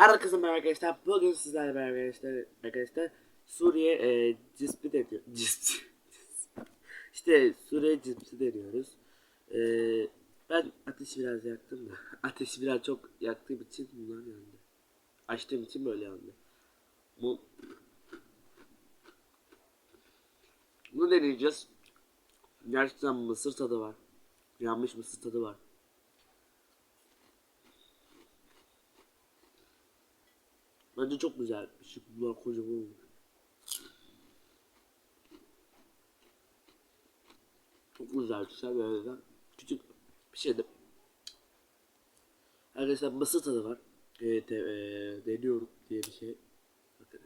Herkese merhaba arkadaşlar. Bugün sizlerle beraber arkadaşlar, arkadaşlar Suriye e, cispi deniyor. Cispi. işte Suriye cispi deniyoruz. E, ben ateşi biraz yaktım da. Ateşi biraz çok yaktığım için bunlar yandı. Açtığım için böyle yandı. Bu bunu deneyeceğiz. Gerçekten mısır tadı var. Yanmış mısır tadı var. Bence çok güzel. Şu bunlar kocaman olmuş. Çok güzel güzel böyle de küçük bir şey de. Arkadaşlar mısır tadı var. Evet, e, deniyorum diye bir şey. Bakın.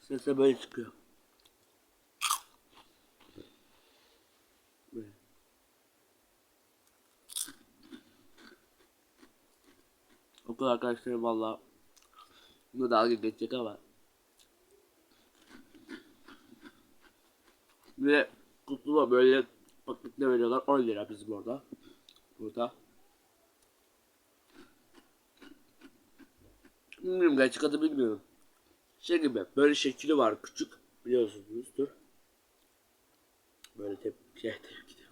Ses de böyle çıkıyor. Böyle. Okul arkadaşlarım valla bunu dalga geçecek ama ve kutluma böyle paketler veriyorlar 10 lira bizim orada burada bilmiyorum gerçek adı bilmiyorum şey gibi böyle şekli var küçük biliyorsunuzdur böyle tep şey tepki.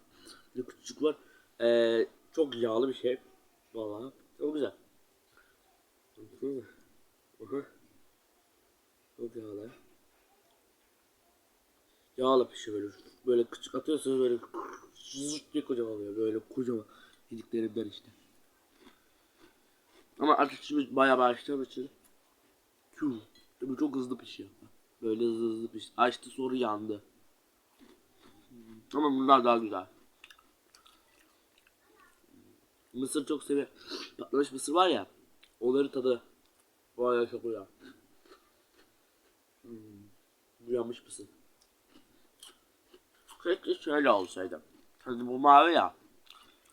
Böyle küçük var ee, çok yağlı bir şey valla çok güzel Hı. Hı. Çok yağlı. Yağla pişiyor böyle. Böyle küçük atıyorsunuz böyle zırt diye kocaman oluyor. Böyle kocaman. Yediklerimden işte. Ama ateşimiz bayağı başladığım için Tüh. Tabii çok hızlı pişiyor. Böyle hızlı hızlı pişti. Açtı sonra yandı. Ama bunlar daha güzel. Mısır çok seviyorum. Patlamış mısır var ya. Onların tadı bayağı çok güzel. Hmm. Bu yanmış mısın? Keşke şöyle olsaydı. Hani bu mavi ya.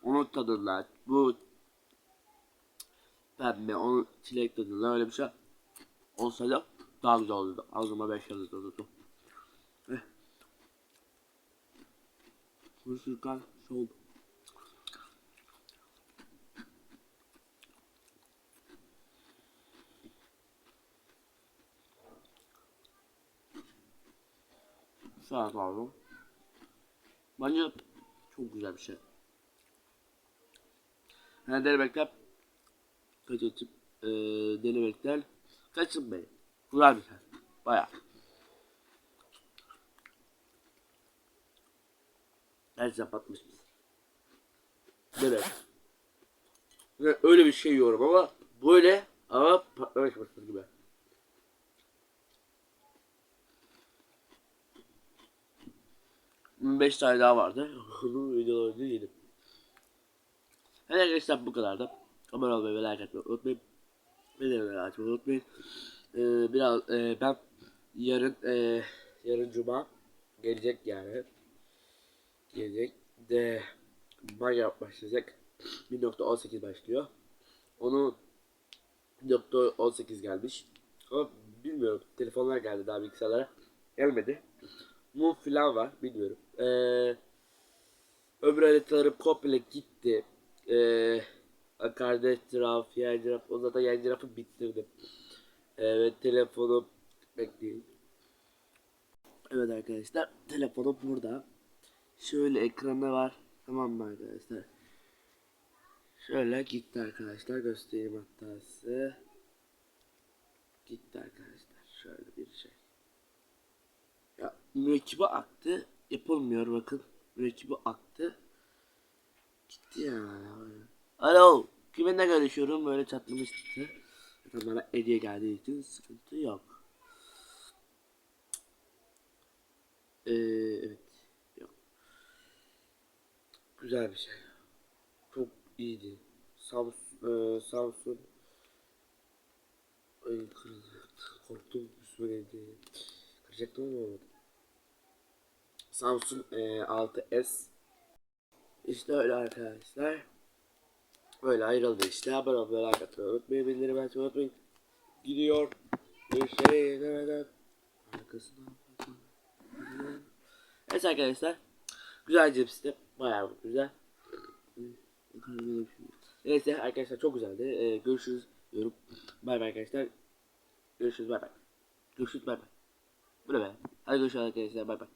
Onun tadında bu pembe, onun çilek tadında öyle bir şey olsaydı daha güzel olurdu. Ağzıma 5 yıldız olurdu. Eh. Sürkan şey oldu. Saat aldım. Bence çok güzel bir şey. Yani denemekten kaçırtıp e, denemekten kaçınmayın. Güzel bir şey. Baya. Gerçekten patmış mısın? Evet. Yani öyle bir şey yiyorum ama böyle ama patlamış gibi. 5 tane daha vardı. Onun videolarını yedim. Hadi arkadaşlar bu kadar da. Abone olmayı ve like atmayı unutmayın. Bildirimleri açmayı unutmayın. Ee, biraz e, ben yarın e, yarın cuma gelecek yani. Gelecek de Minecraft başlayacak. 1.18 başlıyor. Onu 1.18 gelmiş. Ama bilmiyorum. Telefonlar geldi daha bilgisayarlara. Gelmedi. Mum falan var bilmiyorum. Ee, öbür haritalarım komple gitti. Ee, kardeş giraf, yer giraf. O zaten yer girafı bitirdim. Ve telefonum bekleyin. Evet arkadaşlar telefonum burada. Şöyle ekranı var. Tamam mı arkadaşlar? Şöyle gitti arkadaşlar göstereyim hatta size. Gitti arkadaşlar. Şöyle bir şey. Ya mürekkibi aktı. Yapılmıyor bakın. Mürekkibi aktı. Gitti ya. Alo. Kiminle görüşüyorum? Böyle çatlamıştı. Bana hediye geldiği için sıkıntı yok. Ee, evet. Yok. Güzel bir şey. Çok iyiydi. Samsung, e, Samsung Ay kırıldı. Korktum üstüme geldi. Kıracaktım ama olmadı. Samsung e, 6s işte öyle arkadaşlar. Böyle ayrıldı işte. Haber olmayı like atmayı unutmayın. Bildirim açmayı unutmayın. Gidiyor. Bir şey demeden. Arkasından. Evet arkadaşlar. Güzel cipsi de. Bayağı güzel. Neyse arkadaşlar çok güzeldi. Ee, görüşürüz diyorum. Bay bay arkadaşlar. Görüşürüz bay bay. Görüşürüz bay bay. Bu ne be? Hadi görüşürüz arkadaşlar bay bay.